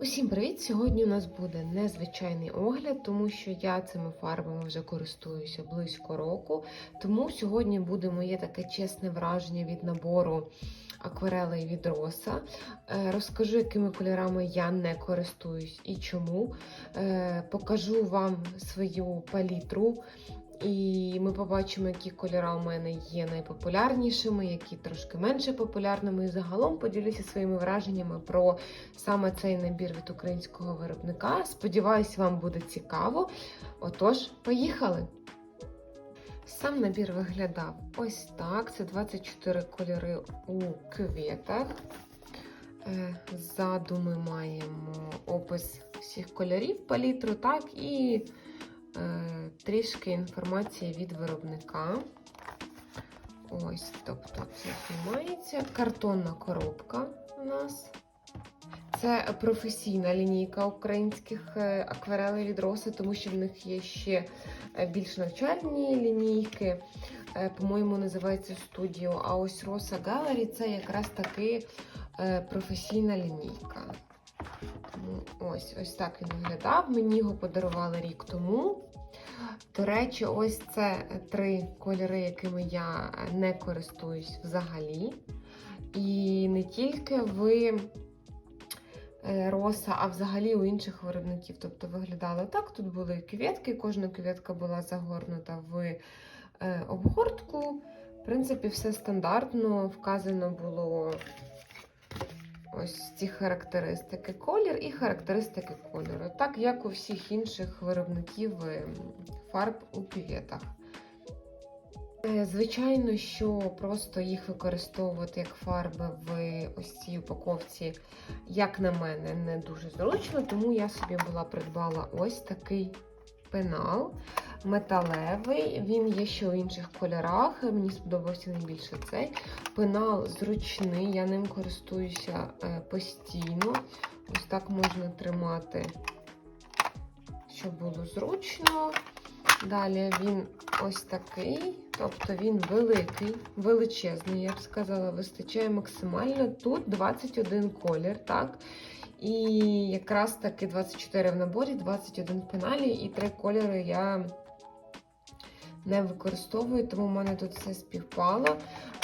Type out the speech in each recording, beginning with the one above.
Усім привіт! Сьогодні у нас буде незвичайний огляд, тому що я цими фарбами вже користуюся близько року. Тому сьогодні буде моє таке чесне враження від набору акварелей від Роса. Е, Розкажу, якими кольорами я не користуюсь і чому. Е, Покажу вам свою палітру. І ми побачимо, які кольори у мене є найпопулярнішими, які трошки менше популярними. І загалом поділюся своїми враженнями про саме цей набір від українського виробника. Сподіваюсь, вам буде цікаво. Отож, поїхали! Сам набір виглядав ось так. Це 24 кольори у квітах. Е, Ззаду ми маємо опис всіх кольорів палітру, так, і трішки інформації від виробника. Ось, тобто це знімається. Картонна коробка у нас. Це професійна лінійка українських е, акварелей від Роси, тому що в них є ще е, більш навчальні лінійки. Е, По-моєму, називається студіо. А ось Роса Gallery це якраз таки е, професійна лінійка. Ось ось так він виглядав. Мені його подарували рік тому. До речі, ось це три кольори, якими я не користуюсь взагалі. І не тільки в е, Роса, а взагалі у інших виробників. Тобто виглядало так. Тут були квітки, кожна квітка була загорнута в е, обгортку. В принципі, все стандартно. Вказано було ось ці характеристики колір і характеристики кольору, так як у всіх інших виробників е, фарб у кюветах. Е, Звичайно, що просто їх використовувати як фарби в ось цій упаковці, як на мене, не дуже зручно, тому я собі була придбала ось такий пенал металевий. Він є ще у інших кольорах. Мені сподобався найбільше цей. Пенал зручний, я ним користуюся е, постійно. Ось так можна тримати, щоб було зручно. Далі він ось такий, тобто він великий, величезний, я б сказала, вистачає максимально. Тут 21 колір, так? І якраз таки 24 в наборі, 21 в пеналі, і три кольори я не використовую, тому в мене тут все співпало.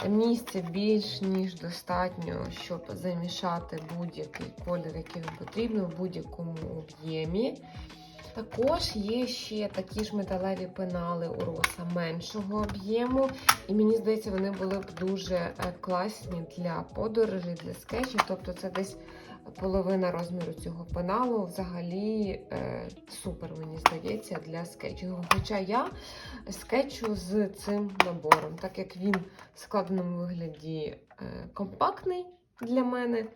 Місця більш ніж достатньо, щоб замішати будь-який колір, який вам потрібно, в будь-якому об'ємі. Також є ще такі ж металеві пенали у роса меншого об'єму. І мені здається, вони були б дуже е, класні для подорожей, для скетчів. Тобто це десь половина розміру цього пеналу. Взагалі е, супер, мені здається, для скетчингу. Хоча я скетчу з цим набором, так як він в складеному вигляді е, компактний для мене,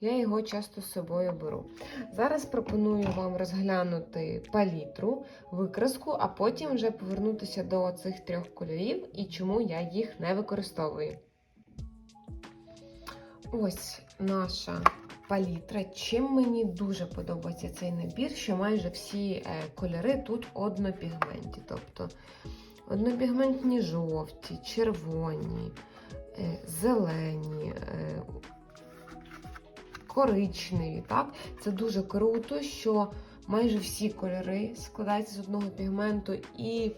я його часто з собою беру. Зараз пропоную вам розглянути палітру, викраску, а потім вже повернутися до цих трьох кольорів і чому я їх не використовую. Ось наша палітра. Чим мені дуже подобається цей набір, що майже всі е, кольори тут однопігменті. Тобто однопігментні жовті, червоні, е, зелені, е, коричневі. Так? Це дуже круто, що майже всі кольори складаються з одного пігменту, і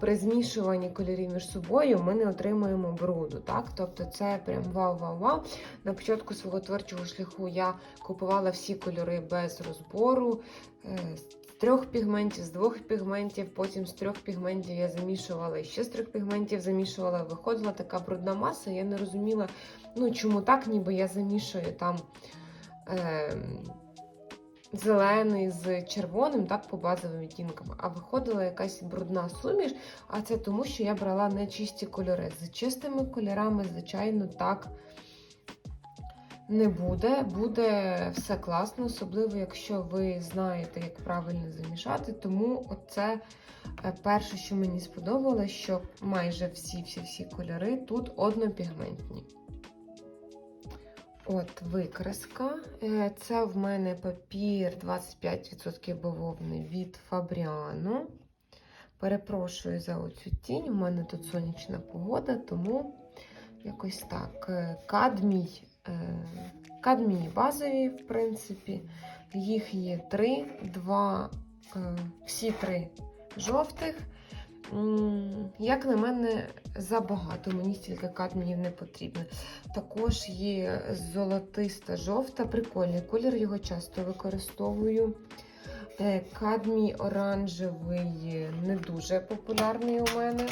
при змішуванні кольорів між собою ми не отримуємо бруду. Так? Тобто це прям вау-вау-вау. На початку свого творчого шляху я купувала всі кольори без розбору. е, З трьох пігментів, з двох пігментів, потім з трьох пігментів я замішувала і ще з трьох пігментів замішувала. Виходила така брудна маса. Я не розуміла, ну чому так, ніби я замішую там е, зелений з червоним, так, по базовим відтінкам, а виходила якась брудна суміш, а це тому, що я брала нечисті кольори. З чистими кольорами, звичайно, так не буде. Буде все класно, особливо, якщо ви знаєте, як правильно замішати. Тому оце е, перше, що мені сподобалось, що майже всі-всі-всі кольори тут однопігментні. От викраска. Е, Це в мене папір 25% бавовни від Fabriano. Перепрошую за оцю тінь. У мене тут сонячна погода, тому якось так. Е, Кадмій, е, кадмій базові, в принципі. Їх є три, два, всі три жовтих. Як на мене, забагато, мені стільки кадміїв не потрібно. Також є золотиста жовта, прикольний колір, його часто використовую. Е, Кадмій оранжевий не дуже популярний у мене.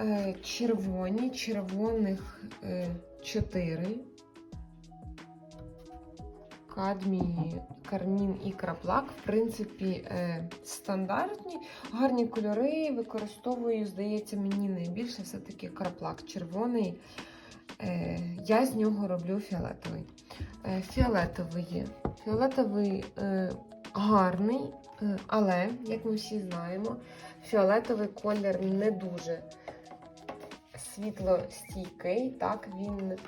Е, Червоні, червоних 4. Кадмій, кармін і краплак, в принципі, е, стандартні, гарні кольори. Використовую, здається, мені найбільше все-таки краплак червоний. Е, Я з нього роблю фіолетовий. Е, Фіолетовий, фіолетовий е, гарний, але, як ми всі знаємо, фіолетовий колір не дуже світлостійкий, так, він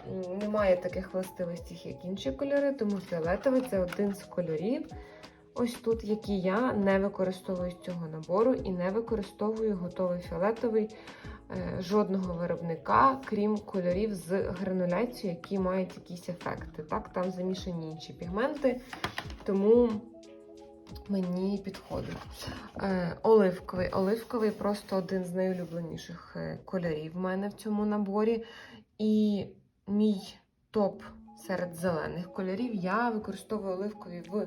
не має таких властивостей, як інші кольори, тому фіолетовий це один з кольорів, ось тут, які я не використовую з цього набору і не використовую готовий фіолетовий е, жодного виробника, крім кольорів з грануляцією, які мають якісь ефекти. Так, там замішані інші пігменти, тому мені підходить. Е, оливковий. Оливковий просто один з найулюбленіших е, кольорів в мене в цьому наборі. І мій топ серед зелених кольорів я використовую оливковий в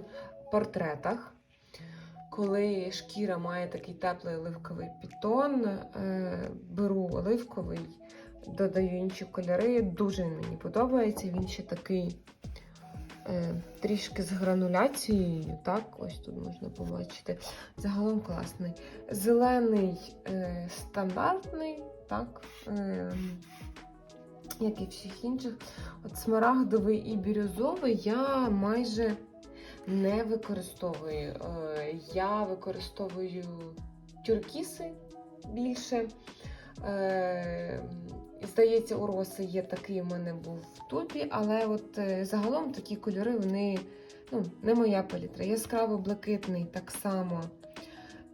портретах. Коли шкіра має такий теплий оливковий підтон, е, беру оливковий, додаю інші кольори. Дуже мені подобається. Він ще такий трішки з грануляцією. Так, ось тут можна побачити. Загалом класний. Зелений е, стандартний, так, е, як і всіх інших. От смарагдовий і бірюзовий я майже не використовую. Е, Я використовую тюркіси більше. Здається, у роси є такий у мене був в тубі, але от е, загалом такі кольори, вони ну, не моя палітра. Яскраво блакитний так само.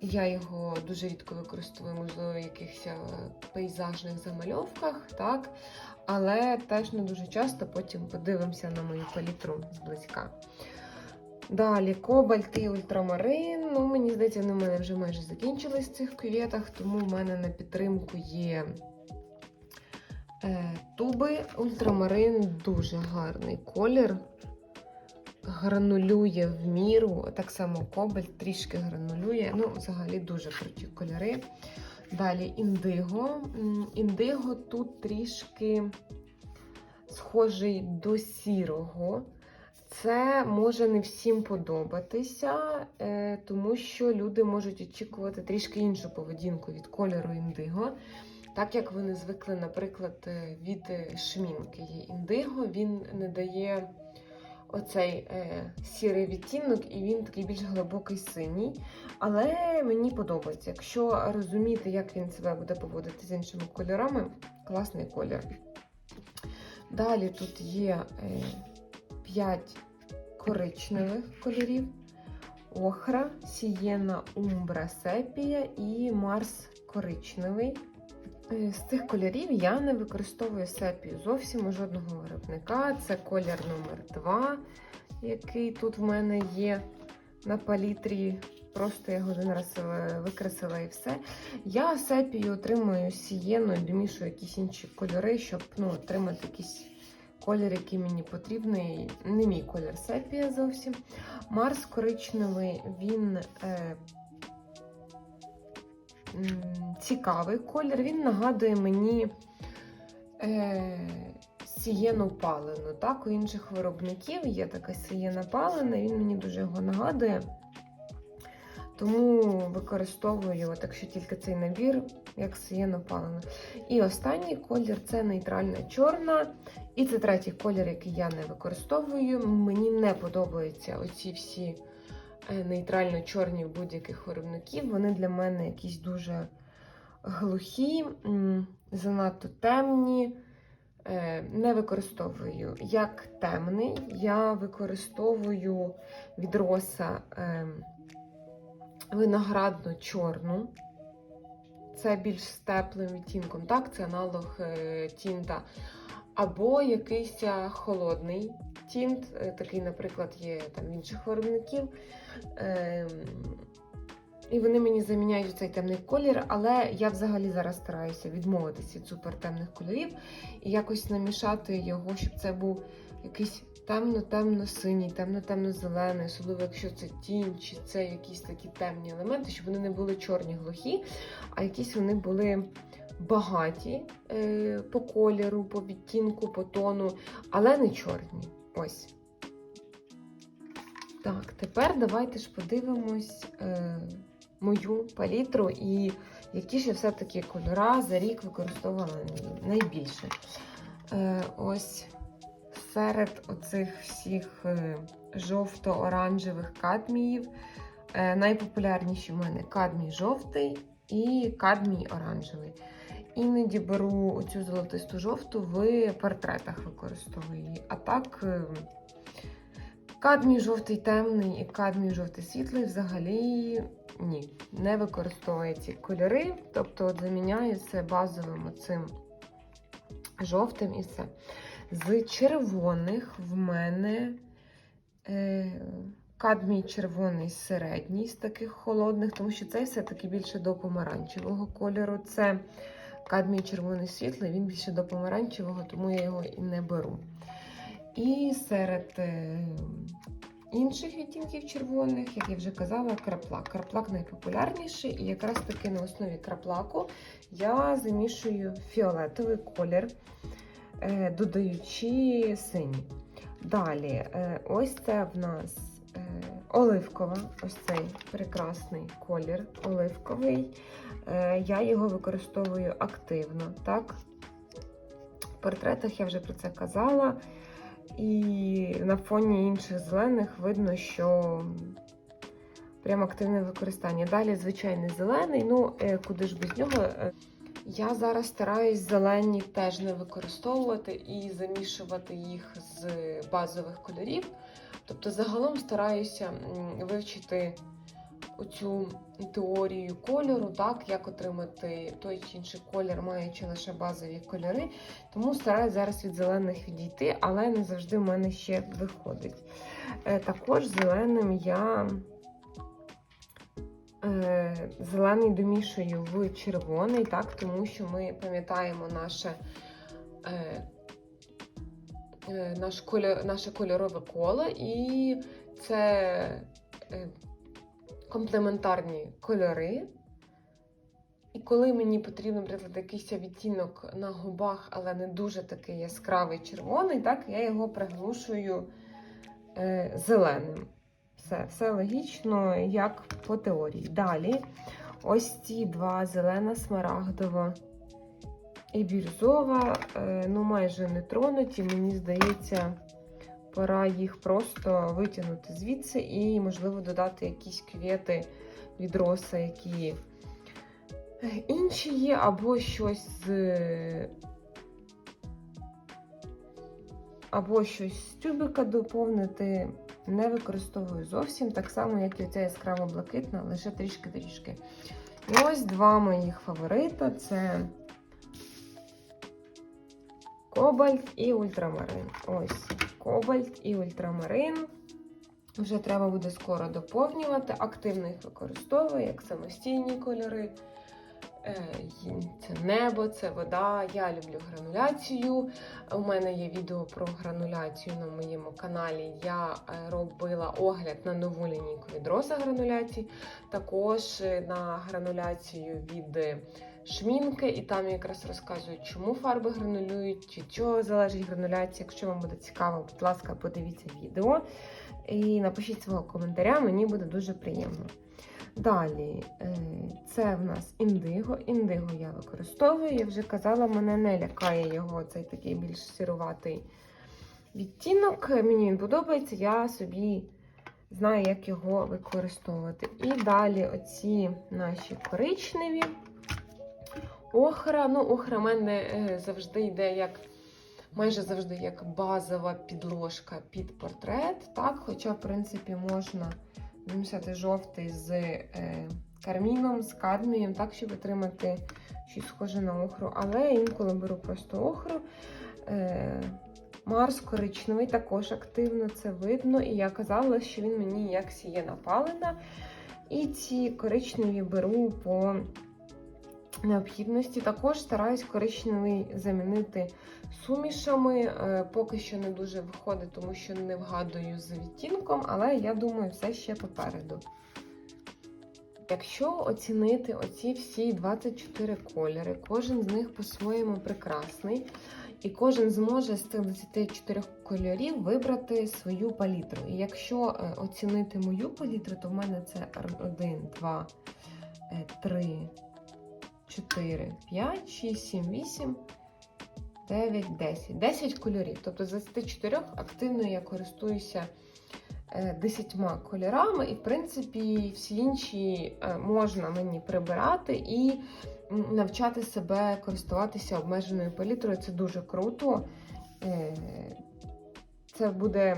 Я його дуже рідко використовую, можливо, в якихось е, пейзажних замальовках, так? але теж не дуже часто потім подивимося на мою палітру зблизька. Далі кобальт і ультрамарин. Ну, мені здається, вони в мене вже майже закінчились в цих кюветах, тому в мене на підтримку є туби. Ультрамарин дуже гарний колір. Гранулює в міру. Так само кобальт трішки гранулює. Ну, взагалі дуже круті кольори. Далі індиго. Індиго тут трішки схожий до сірого. Це може не всім подобатися, е, тому що люди можуть очікувати трішки іншу поведінку від кольору індиго. Так як вони звикли, наприклад, е, від е, шмінки є індиго, він не дає оцей сірий відтінок, і він такий більш глибокий синій. Але мені подобається. Якщо розуміти, як він себе буде поводити з іншими кольорами, класний колір. Далі тут є 5 коричневих кольорів: охра, сієна, умбра, сепія і Марс коричневий. Е, З цих кольорів я не використовую сепію зовсім у жодного виробника. Це колір номер 2 який тут в мене є на палітрі. Просто я його один раз викресила і все. Я сепію отримую сієну і домішую якісь інші кольори, щоб ну, отримати якийсь колір, який мені потрібний. Не мій колір сепія зовсім. Марс коричневий, він е, цікавий колір. Він нагадує мені е, сієну палену. Так, у інших виробників є така сієна палена, він мені дуже його нагадує. Тому використовую, от якщо тільки цей набір, як сієну палену. І останній колір це нейтральна чорна. І це третій колір, який я не використовую. Мені не подобаються оці всі е, нейтрально-чорні будь-яких виробників. Вони для мене якісь дуже глухі, занадто темні. Е, Не використовую як темний, я використовую від роса ем, виноградну чорну. Це більш з теплим відтінком. Так, це аналог е, тінта. Або якийсь холодний тінт, е, такий, наприклад, є там інших виробників. Ем, і вони мені заміняють цей темний колір, але я взагалі зараз стараюся відмовитися від супертемних кольорів і якось намішати його, щоб це був якийсь темно-темно-синій, темно-темно-зелений, особливо якщо це тінь, чи це якісь такі темні елементи, щоб вони не були чорні глухі, а якісь вони були багаті е, по кольору, по відтінку, по тону, але не чорні. Ось. Так, тепер давайте ж подивимось е, мою палітру і які ж все-таки кольора за рік використовувала найбільше. Е, ось серед оцих всіх е, жовто-оранжевих кадміїв е, найпопулярніші в мене кадмій жовтий і кадмій оранжевий. Іноді беру оцю золотисту жовту в портретах використовую її. А так, е, кадмій жовтий темний і кадмій жовтий світлий взагалі ні, не використовую ці кольори. Тобто от заміняю це базовим оцим жовтим і все. З червоних в мене е, кадмій червоний середній з таких холодних, тому що цей все-таки більше до помаранчевого кольору. Це кадмій червоний світлий, він більше до помаранчевого, тому я його і не беру. І серед е, інших відтінків червоних, як я вже казала, краплак. Краплак найпопулярніший, і якраз таки на основі краплаку я замішую фіолетовий колір, е, додаючи синій. Далі, е, ось це в нас оливкова, ось цей прекрасний колір оливковий. Е, Я його використовую активно. так? В портретах я вже про це казала. І на фоні інших зелених видно, що прям активне використання. Далі звичайний зелений, ну е, куди ж без нього. Е, Я зараз стараюсь зелені теж не використовувати і замішувати їх з базових кольорів. Тобто, загалом стараюся вивчити оцю теорію кольору, так, як отримати той чи інший колір, маючи лише базові кольори. Тому стараюсь зараз від зелених відійти, але не завжди в мене ще виходить. Е, Також зеленим я е, зелений домішую в червоний, так, тому що ми пам'ятаємо наше. Е, наш кольор, наше кольорове коло, і це е, комплементарні кольори. І коли мені потрібен, наприклад, якийсь відтінок на губах, але не дуже такий яскравий червоний, так, я його приглушую е, зеленим. Все, все логічно, як по теорії. Далі, ось ці два зелена смарагдова і бірюзова, е, ну майже не тронуті, мені здається. Пора їх просто витягнути звідси і, можливо, додати якісь квіти від роса, які інші є, або щось з. Або щось з тюбика доповнити. Не використовую зовсім, так само, як і ця яскраво блакитна, лише трішки-трішки. І ось два моїх фаворита: це кобальт і ультрамарин. Ось кобальт і ультрамарин. Вже треба буде скоро доповнювати. Активно їх використовую, як самостійні кольори. Е, Це небо, це вода. Я люблю грануляцію. У мене є відео про грануляцію на моєму каналі. Я е, робила огляд на нову лінійку від Роса грануляцій, також е, на грануляцію від шмінки, і там якраз розказують, чому фарби гранулюють, від чого залежить грануляція. Якщо вам буде цікаво, будь ласка, подивіться відео і напишіть свого коментаря, мені буде дуже приємно. Далі, е, це в нас індиго. Індиго я використовую. Я вже казала, мене не лякає його цей такий більш сіруватий відтінок. Мені він подобається, я собі знаю, як його використовувати. І далі оці наші коричневі. Охра. Ну, охра в мене е, завжди йде як. Майже завжди як базова підложка під портрет. Так, Хоча, в принципі, можна вимішати жовтий з е, карміном, з кадмієм, так, щоб отримати щось схоже на охру. Але інколи беру просто охру. Е, Марс коричневий також активно це видно, і я казала, що він мені як сіє напалена. І ці коричневі беру по необхідності. Також стараюсь коричневий замінити сумішами. Е, Поки що не дуже виходить, тому що не вгадую з відтінком, але я думаю, все ще попереду. Якщо оцінити оці всі 24 кольори, кожен з них по-своєму прекрасний, і кожен зможе з цих 24 кольорів вибрати свою палітру. І якщо е, оцінити мою палітру, то в мене це 1, 2, 3, 4, 5, 6, 7, 8, 9, 10. 10 кольорів. Тобто з 24 активно я користуюся е, 10 кольорами, і, в принципі, всі інші е, можна мені прибирати і навчати себе користуватися обмеженою палітрою. Це дуже круто. Е, Це буде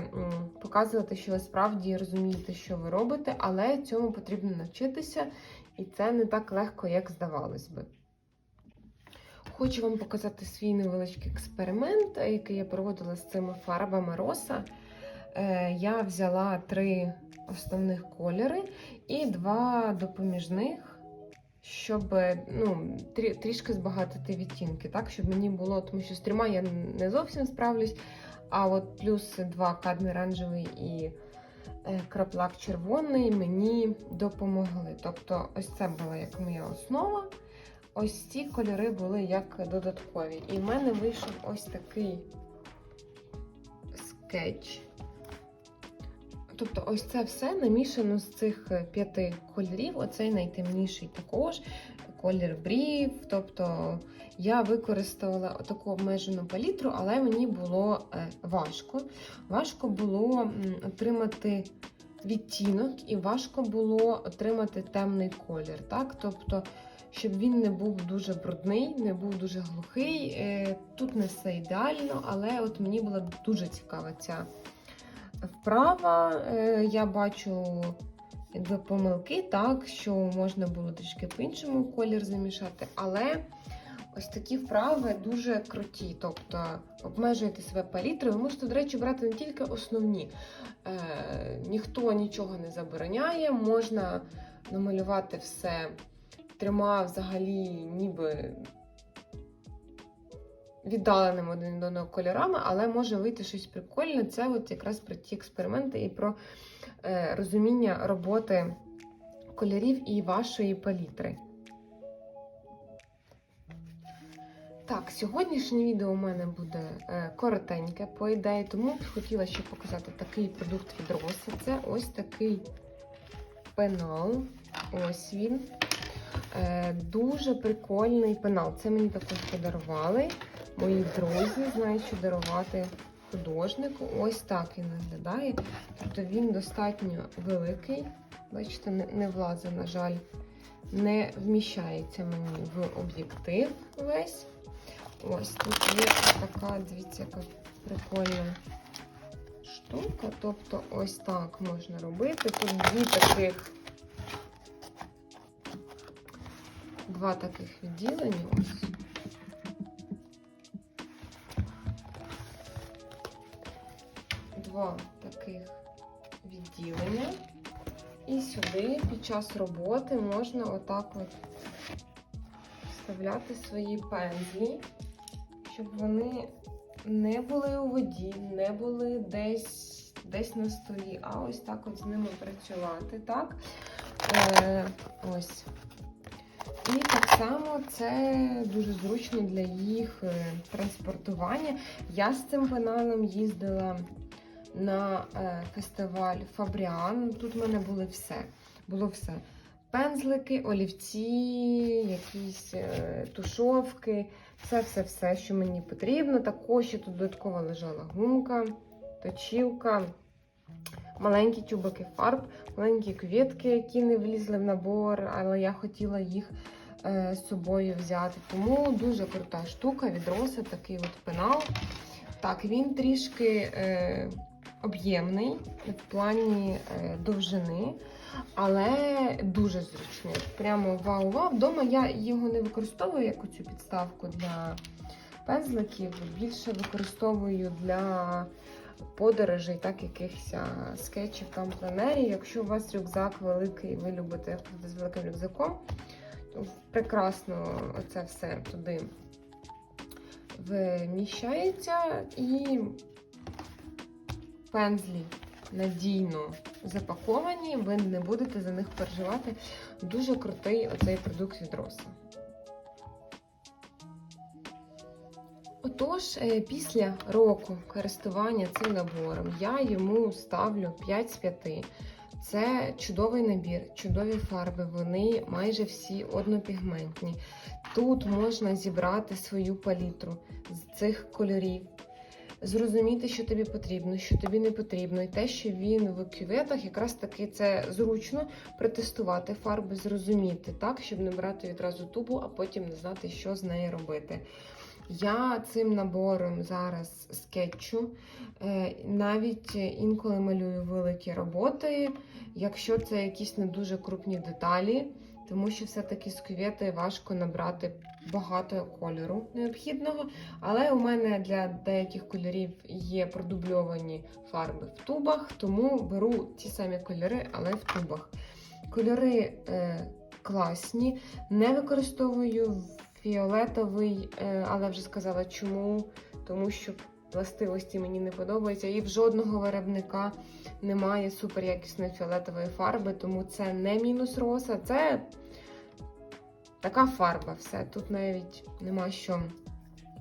показувати, що ви справді розумієте, що ви робите, але цьому потрібно навчитися, і це не так легко, як здавалось би. Хочу вам показати свій невеличкий експеримент, який я проводила з цими фарбами роса. Е, Я взяла три основних кольори і два допоміжних, щоб ну, трі- трішки збагатити відтінки, так, щоб мені було, тому що з трьома я не зовсім справлюсь. А от плюс два кадмій оранжевий і краплак червоний мені допомогли. Тобто, ось це була як моя основа. Ось ці кольори були як додаткові. І в мене вийшов ось такий скетч. Тобто, ось це все намішано з цих е, п'яти кольорів. Оцей найтемніший також, колір брів. Тобто я використовувала таку обмежену палітру, але мені було е, важко. Важко було отримати відтінок, і важко було отримати темний колір. Так? Тобто, щоб він не був дуже брудний, не був дуже глухий. Е, Тут не все ідеально, але от мені була дуже цікава ця вправа. Е, Я бачу якби, помилки, так, що можна було трішки по-іншому колір замішати, але ось такі вправи дуже круті. Тобто обмежуєте себе палітрою. Ви можете, до речі, брати не тільки основні. Е, Ніхто нічого не забороняє, можна намалювати все трьома взагалі ніби віддаленими один від одного кольорами, але може вийти щось прикольне. Це от якраз про ті експерименти і про е, розуміння роботи кольорів і вашої палітри. Так, сьогоднішнє відео у мене буде е, коротеньке, по ідеї, тому хотіла ще показати такий продукт від Роса. Це ось такий пенал. Ось він. Е, дуже прикольний пенал. Це мені також подарували мої друзі. Знають, що дарувати художнику. Ось так він виглядає. Тобто він достатньо великий. Бачите, не, не влазить, на жаль, не вміщається мені в об'єктив весь. Ось тут є така, дивіться, яка прикольна штука. Тобто, ось так можна робити. Тут дві таких. Два таких відділення. Ось. Два таких відділення. І сюди під час роботи можна отак от вставляти свої пензлі, щоб вони не були у воді, не були десь, десь на столі, а ось так от з ними працювати. так? Е, ось. І так само це дуже зручно для їх е, транспортування. Я з цим пеналом їздила на е, фестиваль Фабріан. Тут в мене було все. Було все. Пензлики, олівці, якісь е, тушовки, все-все-все, що мені потрібно. Також ще тут додатково лежала гумка, точілка, маленькі тюбики фарб, маленькі квітки, які не влізли в набор, але я хотіла їх е, з собою взяти. Тому дуже крута штука від Роса, такий от пенал. Так, він трішки е, об'ємний в плані е, довжини, але дуже зручний. Прямо вау-вау. Вдома я його не використовую як оцю підставку для пензликів більше використовую для подорожей, так якихось скетчів там пленерів. Якщо у вас рюкзак великий, ви любите ходити з великим рюкзаком, то прекрасно це все туди вміщається і пензлі надійно запаковані, ви не будете за них переживати. Дуже крутий оцей продукт від Роса. Отож, е, після року користування цим набором я йому ставлю 5 з 5. Це чудовий набір, чудові фарби, вони майже всі однопігментні. Тут можна зібрати свою палітру з цих кольорів, зрозуміти, що тобі потрібно, що тобі не потрібно. І те, що він в кюветах, якраз таки це зручно протестувати фарби, зрозуміти, так, щоб не брати відразу тубу, а потім не знати, що з нею робити. Я цим набором зараз скетчу, е, навіть інколи малюю великі роботи, якщо це якісь не дуже крупні деталі, тому що все-таки з кювети важко набрати багато кольору необхідного. Але у мене для деяких кольорів є продубльовані фарби в тубах, тому беру ті самі кольори, але в тубах. Кольори е, класні, не використовую фіолетовий, е, але вже сказала чому, тому що властивості мені не подобаються. І в жодного виробника немає суперякісної фіолетової фарби, тому це не мінус роса, це така фарба. Все. Тут навіть нема що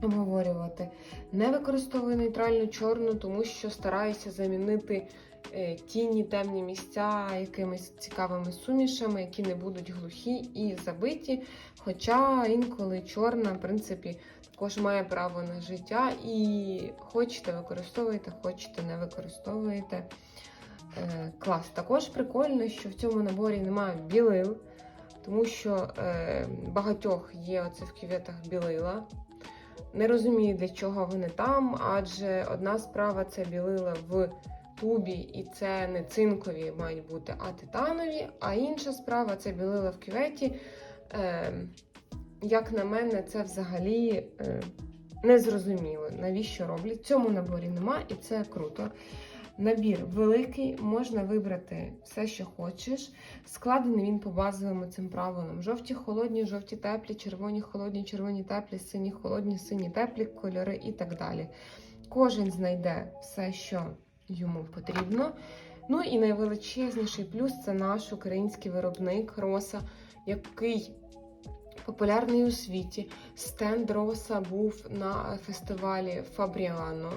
обговорювати. Не використовую нейтральну чорну, тому що стараюся замінити е, тіні, темні місця якимись цікавими сумішами, які не будуть глухі і забиті. Хоча інколи чорна, в принципі, також має право на життя, і хочете використовуєте, хочете не використовуєте. Е, клас. Також прикольно, що в цьому наборі немає білил, тому що е, багатьох є оце в кюветах білила. Не розумію, для чого вони там, адже одна справа це білила в тубі, і це не цинкові мають бути, а титанові, а інша справа це білила в кюветі. Е, як на мене, це взагалі е, незрозуміло, навіщо роблять. В цьому наборі нема, і це круто. Набір великий, можна вибрати все, що хочеш. Складений він по базовим цим правилам: жовті, холодні, жовті теплі, червоні, холодні, червоні теплі, сині, холодні, сині теплі, кольори і так далі. Кожен знайде все, що йому потрібно. Ну і найвеличезніший плюс це наш український виробник Роса, який популярний у світі. Стенд Роса був на фестивалі Фабріано.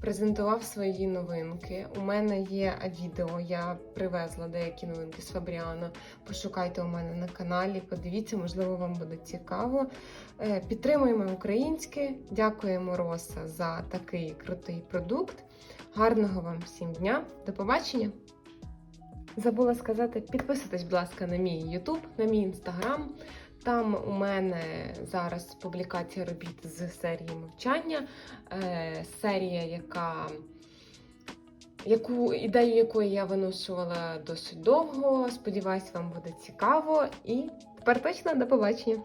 Презентував свої новинки. У мене є відео, я привезла деякі новинки з Фабріано. Пошукайте у мене на каналі, подивіться, можливо, вам буде цікаво. Е, Підтримуємо українське, дякуємо Роса за такий крутий продукт. Гарного вам всім дня, до побачення! Забула сказати, підписуйтесь, будь ласка, на мій YouTube, на мій інстаграм. Там у мене зараз публікація робіт з серії мовчання. Е, серія, яка, яку, ідею якої я виношувала досить довго. Сподіваюсь, вам буде цікаво. І тепер точно до побачення!